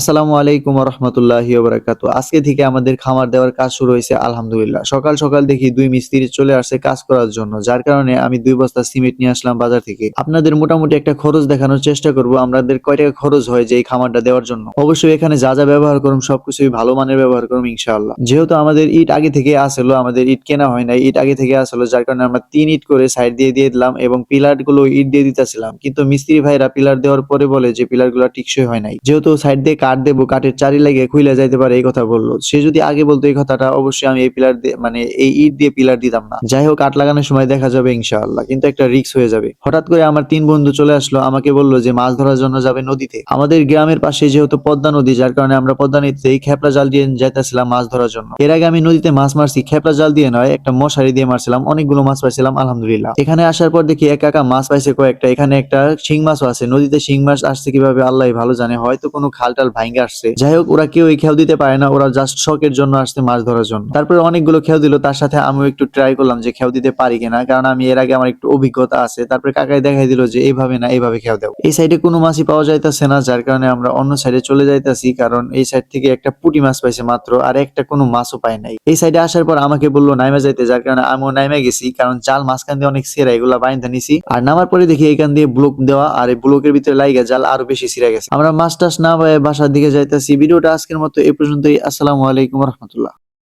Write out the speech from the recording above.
আসসালামু আলাইকুম রহমতুল্লাহি বারাকাতু আজকে থেকে আমাদের খামার দেওয়ার কাজ শুরু হয়েছে, আলহামদুলিল্লাহ। সকাল সকাল দেখি দুই মিস্ত্রি চলে আসছে কাজ করার জন্য, যার কারণে আমি দুই বস্তা সিমেন্ট নিয়ে আসলাম বাজার থেকে। আপনাদের মোটামুটি একটা খরচ দেখানোর চেষ্টা করব, আমাদের কয় টাকা খরচ হয় যে এই খামারটা দেওয়ার জন্য। অবশ্যই এখানে যা যা ব্যবহার করুন সবকিছুই ভালো মানের ব্যবহার করুন ইনশাআল্লাহ। যেহেতু আমাদের ইট আগে থেকে আসলো, আমাদের ইট কেনা হয় নাই, ইট আগে থেকে আসলো, যার কারণে আমরা তিন ইট করে সাইড দিয়ে দিয়ে দিলাম এবং পিলারগুলো ইট দিয়ে দিতেছিলাম। কিন্তু মিস্ত্রি ভাইরা পিলার দেওয়ার পরে বলে যে পিলারগুলো টিকসই হয় নাই। যেহেতু সাইড দিয়ে কাঠ দেবো, কাঠের চারি লাগে খুইলে যাইতে পারে, এই কথা বলল। সে যদি আগে বলতো এই কথাটা, অবশ্যই আমি এই পিলার মানে এই ইট দিয়ে পিলার দিতাম না। যাই হোক, কাঠ লাগানোর সময় দেখা যাবে ইনশাআল্লাহ, কিন্তু একটা রিস্ক হয়ে যাবে। হঠাৎ করে আমার তিন বন্ধু চলে আসলো, আমাকে বলল যে মাছ ধরার জন্য যাবে নদীতে। আমাদের গ্রামের পাশে যেহেতু পদ্মা নদী, যার কারণে আমরা পদ্মা নদীতে এই খেপলা জাল দিয়ে যাইতেছিলাম মাছ ধরার জন্য। এর আগে আমি নদীতে মাছ মারছি, খেপলা জাল দিয়ে নয়, একটা মশারি দিয়ে মারছিলাম, অনেকগুলো মাছ পাইছিলাম, আলহামদুলিল্লাহ। এখানে আসার পর দেখি এক কাকা মাছ পাইছে কয়েকটা, এখানে একটা শিং মাছও আছে, নদীতে শিং মাছ আসছে কীভাবে আল্লাহ ভালো জানে, হয়তো কোনো খাল টাল ভাঙ্গে আসছে। যাই হোক, ওরা কেউ এই খেয়াল দিতে পারে না, ওরা জাস্ট শখের জন্য আসছে মাছ ধরার জন্য। তারপরে অনেকগুলো খেয়াল দিল, তার সাথে আমিও একটু ট্রাই করলাম যে খেয়াল দিতে পারি কিনা, কারণ আমি এর আগে আমার একটু অভিজ্ঞতা আছে। তারপরে কাকাই দেখাই দিল যে এইভাবে না, এইভাবে খেয়াল দাও। এই সাইডে কোনো মাছই পাওয়া যাইতেছে না, যার কারণে আমরা অন্য সাইডে চলে যাইতাছি, কারণ এই সাইড থেকে একটা পুটি মাছ পাইছে মাত্র, আর একটা কোনো মাছও পাই নাই। এই সাইডে আসার পর আমাকে বলল, নাইমা যাইতে। যার কারণে আমিও নাইমা গেছি, কারণ জাল মাঝখান দিয়ে অনেক সেরা এগুলা বাইন্ধা নিছি। আর নামার পরে দেখি এখান দিয়ে ব্লক দেওয়া, আর এই ব্লকের ভিতরে লাইগা জাল আরও বেশি সিরা গেছে। আমরা মাছ টাছ না পায়ে বাসার দিকে যাইতেছি। ভিডিওটা আজকের মতো এই পর্যন্তই। আসসালামু আলাইকুম রহমতুল্লাহ।